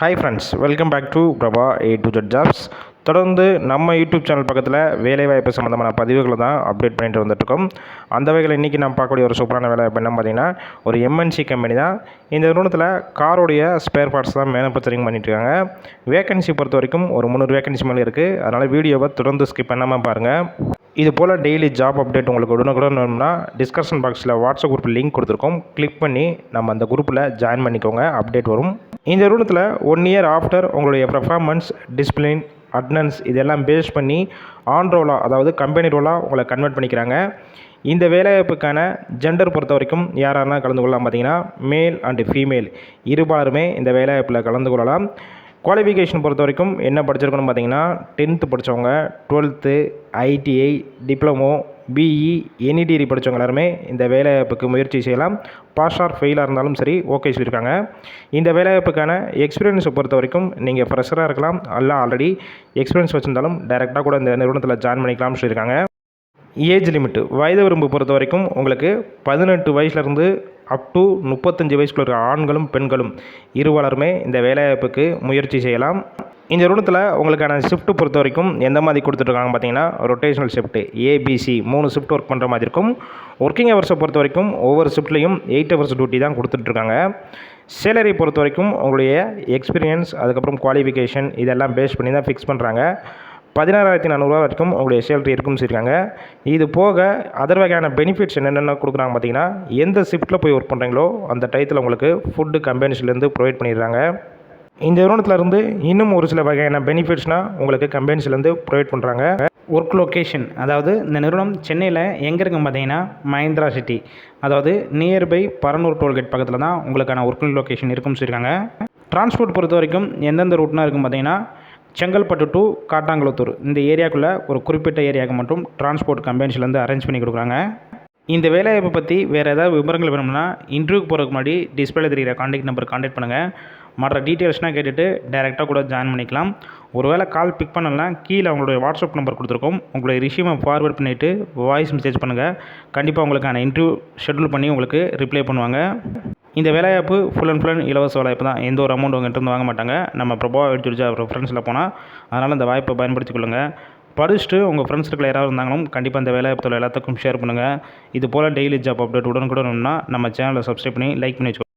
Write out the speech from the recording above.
Hi friends welcome back to Prabha A to Z jobs தொடர்ந்து நம்ம YouTube channel பக்கத்தில் வேலைவாய்ப்பு சம்மந்தமான பதிவுகளை தான் அப்டேட் பண்ணிட்டு வந்துட்டுருக்கோம். அந்த வகையில் இன்றைக்கி நம்ம பார்க்கக்கூடிய ஒரு சூப்பரான வேலைவாய்ப்பு என்ன பார்த்தீங்கன்னா ஒரு எம்என்சி கம்பெனி தான். இந்த நிறுவனத்தில் காரோடைய ஸ்பேர் பார்ட்ஸ் தான் மேனுஃபேக்சரிங் பண்ணிட்டுருக்காங்க வேகன்சி பொறுத்த வரைக்கும் ஒரு முந்நூறு வேகன்சி மேலே இருக்குது அதனால் வீடியோவை தொடர்ந்து ஸ்கிப் பண்ணாமல் பாருங்கள் இது போல் டெய்லி ஜாப் அப்டேட் உங்களுக்கு உடனுக்குடன் வேணும்னா டிஸ்கஷன் பாக்ஸில் வாட்ஸ்அப் குரூப் லிங்க் கொடுத்துருக்கோம். கிளிக் பண்ணி நம்ம அந்த குரூப்பில் ஜாயின் பண்ணிக்கோங்க. அப்டேட் வரும். இந்த நிறுவனத்தில் ஒன் இயர் ஆஃப்டர் உங்களுடைய பெர்ஃபார்மன்ஸ் டிசிப்ளின் அட்னன்ஸ் இதெல்லாம் பேஸ் பண்ணி ஆன் ரோலாக அதாவது கம்பெனி ரோலாக உங்களை கன்வெர்ட் பண்ணிக்கிறாங்க. இந்த வேலைவாய்ப்புக்கான ஜெண்டர் பொறுத்த வரைக்கும் யாரெல்லாம் கலந்து கொள்ளலாம் பார்த்தீங்கன்னா மேல் அண்டு ஃபீமேல் இருபாலருமே இந்த வேலைவாய்ப்பில் கலந்து கொள்ளலாம். குவாலிஃபிகேஷன் பொறுத்த வரைக்கும் என்ன படிச்சிருக்கணும் பார்த்தீங்கன்னா டென்த்து படித்தவங்க twelfth ITI diploma BE any degree படித்தவங்க எல்லாருமே இந்த வேலைவாய்ப்புக்கு முயற்சி செய்யலாம். பாஸ் ஆர் ஃபெயிலாக இருந்தாலும் சரி ஓகே சொல்லியிருக்காங்க. இந்த வேலைவாய்ப்புக்கான எக்ஸ்பீரியன்ஸை பொறுத்த வரைக்கும் நீங்கள் ஃப்ரெஷராக இருக்கலாம். அல்ல ஆல்ரெடி எக்ஸ்பீரியன்ஸ் வச்சுருந்தாலும் டைரெக்டாக கூட இந்த நிறுவனத்தில் ஜாயின் பண்ணிக்கலாம்னு சொல்லியிருக்காங்க. ஏஜ் லிமிட்டு வயது வரம்பு பொறுத்த வரைக்கும் உங்களுக்கு பதினெட்டு வயசுலேருந்து அப் டு முப்பத்தஞ்சு வயசுக்குள்ள இருக்கிற ஆண்களும் பெண்களும் இருவலருமே இந்த வேலைவாய்ப்புக்கு முயற்சி செய்யலாம். இந்த நிறுவனத்தில் உங்களுக்கான ஷிஃப்ட் பொறுத்த வரைக்கும் எந்த மாதிரி கொடுத்துட்ருக்காங்க பார்த்தீங்கன்னா ரொட்டேஷனல் ஷிஃப்ட்டு ஏபிசி மூணு ஷிஃப்ட் ஒர்க் பண்ணுற மாதிரி இருக்கும். ஒர்க்கிங் ஹவர்ஸை பொறுத்த வரைக்கும் ஒவ்வொரு ஷிஃப்ட்லேயும் எயிட் ஹவர்ஸ் டியூட்டி தான் கொடுத்துட்ருக்காங்க. சேலரி பொறுத்த வரைக்கும் உங்களுடைய எக்ஸ்பீரியன்ஸ் அதுக்கப்புறம் குவாலிஃபிகேஷன் இதெல்லாம் பேஸ் பண்ணி தான் ஃபிக்ஸ் பண்ணுறாங்க பதினாறாயிரத்தி நானூறுரூவா வரைக்கும் உங்களுடைய சேலரி இருக்கும்னு சொல்லியிருக்காங்க. இது போக அதர் வகையான பெனிஃபிட்ஸ் என்னென்ன கொடுக்குறாங்க பார்த்தீங்கன்னா எந்த ஷிஃப்ட்டில் போய் ஒர்க் பண்ணுறீங்களோ அந்த டயத்தில் உங்களுக்கு ஃபுட்டு கம்பெனிஸ்லேருந்து ப்ரொவைட் பண்ணிடுறாங்க. இந்த நிறுவனத்தில் இருந்து இன்னும் ஒரு சில வகையான பெனிஃபிட்ஸ்னால் உங்களுக்கு கம்பெனிஸ்லேருந்து ப்ரொவைட் பண்ணுறாங்க ஒர்க் லொக்கேஷன் அதாவது இந்த நிறுவனம் சென்னையில் எங்கே இருக்குன்னு பார்த்தீங்கன்னா மஹேந்திரா சிட்டி அதாவது நியர்பை பரனூர் டோல்கேட் பக்கத்தில் தான் உங்களுக்கான ஒர்க் லொக்கேஷன் இருக்கும்னு சொல்லியிருக்காங்க. டிரான்ஸ்போர்ட் பொறுத்த வரைக்கும் எந்தெந்த ரூட்னா இருக்கும் பார்த்தீங்கன்னா செங்கல்பட்டு டு காட்டாங்குளத்தூர். இந்த ஏரியாக்குள்ளே ஒரு குறிப்பிட்ட ஏரியாவுக்கு மட்டும் டிரான்ஸ்போர்ட் கம்பெனிஸ்லேருந்து அரேஞ்ச் பண்ணி கொடுக்குறாங்க. இந்த வேலைவாய்ப்பை பற்றி வேறு ஏதாவது விவரங்கள் வேணும்னா இன்டர்வியூக்கு போகிறதுக்கு முன்னாடி டிஸ்பிளே தெரிகிற காண்டாக்ட் நம்பர் காண்டாக்ட் பண்ணுங்கள் மற்ற டீட்டெயில்ஸ்னால் கேட்டுட்டு டேரெக்டாக கூட ஜாயின் பண்ணிக்கலாம். ஒருவேளை கால் பிக் பண்ணலாம் கீழே அவங்களுடைய வாட்ஸ்அப் நம்பர் கொடுத்துருக்கோம். உங்களுடைய ரிஷியமை ஃபார்வேர்ட் பண்ணிவிட்டு வாய்ஸ் மெசேஜ் பண்ணுங்கள் கண்டிப்பாக உங்களுக்கான இன்டர்வியூ ஷெட்யூல் பண்ணி உங்களுக்கு ரிப்ளை பண்ணுவாங்க. இந்த வேலைவாய்ப்பு ஃபுல் அண்ட் ஃபுல் இலவச வேலைவாய்ப்பு தான். எந்த ஒரு அமௌண்ட் உங்கள்கிட்ட வாங்க மாட்டாங்க. நம்ம பிரபா எடுத்து ஃப்ரெண்ட்ஸில் போனால் அதனால் இந்த வாய்ப்பை பயன்படுத்தி கொள்ளுங்கள் படிச்சுட்டு உங்கள் ஃப்ரெண்ட்ஸ் இருக்கிற யாராவது இருந்தாங்களும் கண்டிப்பாக இந்த வேலைவாய்ப்பில் எல்லாத்துக்கும் ஷேர் பண்ணுங்கள் இது போல் டெய்லி ஜாப் அப்டேட் உடனுக்குடன் நம்ம சேனலை சப்ஸ்கிரைப் பண்ணி லைக் பண்ணி வச்சுக்கோங்க.